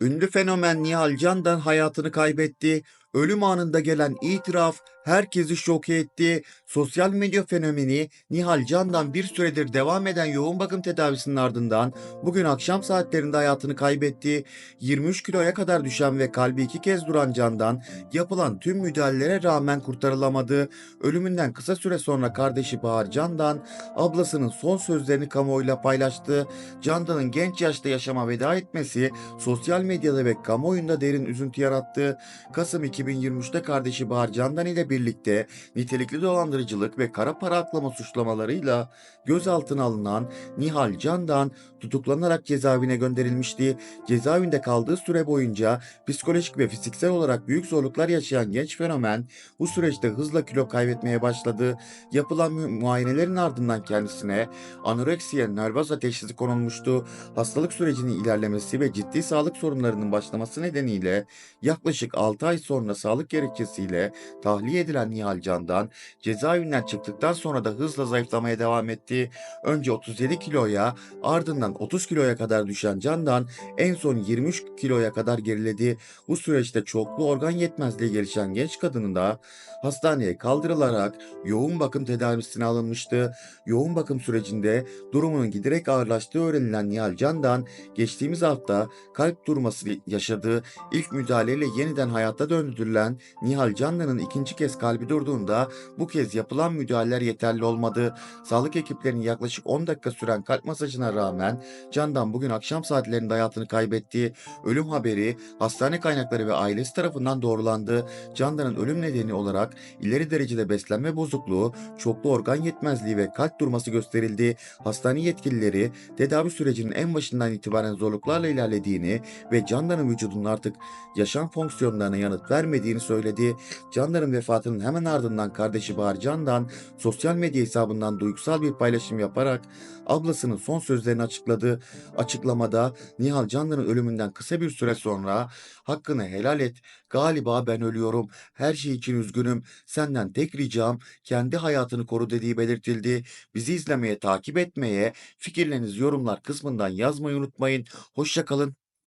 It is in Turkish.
Ünlü fenomen Nihal Can'dan hayatını kaybetti. Ölüm anında gelen itiraf herkesi şok etti. Sosyal medya fenomeni Nihal Can'dan bir süredir devam eden yoğun bakım tedavisinin ardından bugün akşam saatlerinde hayatını kaybetti. 23 kiloya kadar düşen ve kalbi iki kez duran Can'dan yapılan tüm müdahalelere rağmen kurtarılamadı. Ölümünden kısa süre sonra kardeşi Bahar Can'dan ablasının son sözlerini kamuoyuyla paylaştı. Candan'ın genç yaşta yaşama veda etmesi sosyal medyada ve kamuoyunda derin üzüntü yarattı. Kasım 2023'te kardeşi Bahar Candan ile birlikte nitelikli dolandırıcılık ve kara para aklama suçlamalarıyla gözaltına alınan Nihal Candan tutuklanarak cezaevine gönderilmişti. Cezaevinde kaldığı süre boyunca psikolojik ve fiziksel olarak büyük zorluklar yaşayan genç fenomen bu süreçte hızla kilo kaybetmeye başladı. Yapılan mu- muayenelerin ardından kendisine anoreksiya nervosa teşhisi konulmuştu. Hastalık sürecinin ilerlemesi ve ciddi sağlık sorunlarının başlaması nedeniyle yaklaşık 6 ay sonra sağlık gerekçesiyle tahliye edilen Nihal Candan cezaevinden çıktıktan sonra da hızla zayıflamaya devam etti. Önce 37 kiloya ardından 30 kiloya kadar düşen Candan en son 23 kiloya kadar geriledi. Bu süreçte çoklu organ yetmezliği gelişen genç kadının da hastaneye kaldırılarak yoğun bakım tedavisine alınmıştı. Yoğun bakım sürecinde durumunun giderek ağırlaştığı öğrenilen Nihal Candan geçtiğimiz hafta kalp durması yaşadığı ilk müdahaleyle yeniden hayata döndürülen Nihal Candan'ın ikinci kez kalbi durduğunda bu kez yapılan müdahaleler yeterli olmadı. Sağlık ekiplerinin yaklaşık 10 dakika süren kalp masajına rağmen Candan bugün akşam saatlerinde hayatını kaybetti. Ölüm haberi hastane kaynakları ve ailesi tarafından doğrulandı. Candan'ın ölüm nedeni olarak ileri derecede beslenme bozukluğu, çoklu organ yetmezliği ve kalp durması gösterildi. Hastane yetkilileri tedavi sürecinin en başından itibaren zorluklarla ilerlediğini ve Candan'ın vücudunun artık yaşam fonksiyonlarına yanıt vermediğini söyledi. Candan'ın vefatının hemen ardından kardeşi Bahar Candan sosyal medya hesabından duygusal bir paylaşım yaparak ablasının son sözlerini açıkladı. Açıklamada Nihal Candan'ın ölümünden kısa bir süre sonra hakkını helal et. Galiba ben ölüyorum. Her şey için üzgünüm. Senden tek ricam kendi hayatını koru dediği belirtildi. Bizi izlemeye, takip etmeye, fikirlerinizi yorumlar kısmından yazmayı unutmayın. Hoşça kalın.